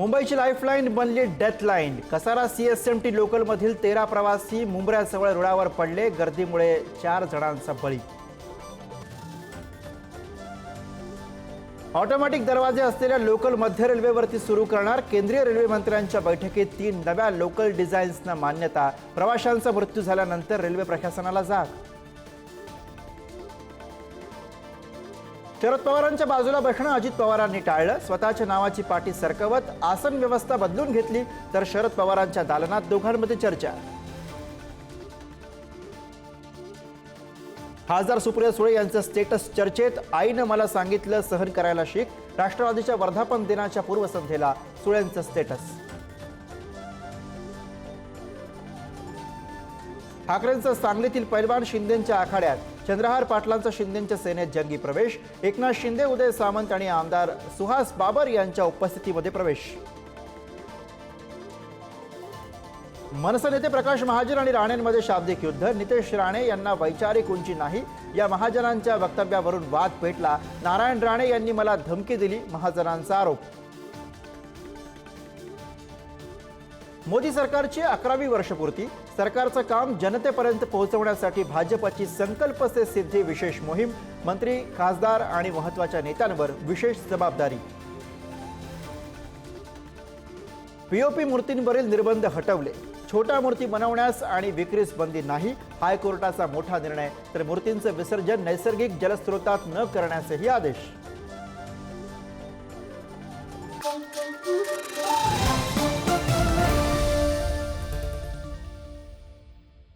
मुंबईची लाईफलाईन बनली डेथलाईन. कसारा सीएसएमटी लोकलमधील तेरा प्रवासी मुंबऱ्याजवळ रुळावर पडले गर्दीमुळे चार जणांचा बळी. ऑटोमॅटिक दरवाजे असलेल्या लोकल मध्य रेल्वेवरती सुरू करणार केंद्रीय रेल्वे मंत्र्यांच्या बैठकीत तीन नव्या लोकल डिझाईन्सना मान्यता. प्रवाशांचा मृत्यू झाल्यानंतर रेल्वे प्रशासनाला जाग. शरद पवारांच्या बाजूला बसणं अजित पवारांनी टाळलं. स्वतःच्या नावाची पाठी सरकवत आसन व्यवस्था बदलून घेतली तर शरद पवारांच्या दालनात दोघांमध्ये चर्चा. खासदार सुप्रिया सुळे यांचं स्टेटस चर्चेत. आईनं मला सांगितलं सहन करायला शिक. राष्ट्रवादीच्या वर्धापन दिनाच्या पूर्वसंध्येला सुळेंचं स्टेटस ठाकरेंचं सांगलीतील पैलवान शिंदेच्या आखाड्यात. चंद्रहार पाटलांचा शिंदेच्या सेनेत जंगी प्रवेश. एकनाथ शिंदे उदय सामंत आणि आमदार सुहास बाबर यांच्या उपस्थितीमध्ये प्रवेश. मनसे नेते प्रकाश महाजन आणि राणेंमध्ये शाब्दिक युद्ध. नितेश राणे यांना वैचारिक उंची नाही. या महाजनांच्या वक्तव्यावरून वाद पेटला. नारायण राणे यांनी मला धमकी दिली. महाजनांचा आरोप. मोदी सरकारची अकरावी वर्षपूर्ती सरकारचं काम जनतेपर्यंत पोहोचवण्यासाठी भाजपची संकल्प से सिद्धी विशेष मोहीम मंत्री खासदार आणि महत्त्वाच्या नेत्यांवर विशेष जबाबदारी. पीओपी मूर्तींवरील निर्बंध हटवले. छोट्या मूर्ती बनवण्यास आणि विक्रीस बंदी नाही हायकोर्टाचा मोठा निर्णय तर मूर्तींचं विसर्जन नैसर्गिक जलस्रोतात न करण्याचेही आदेश.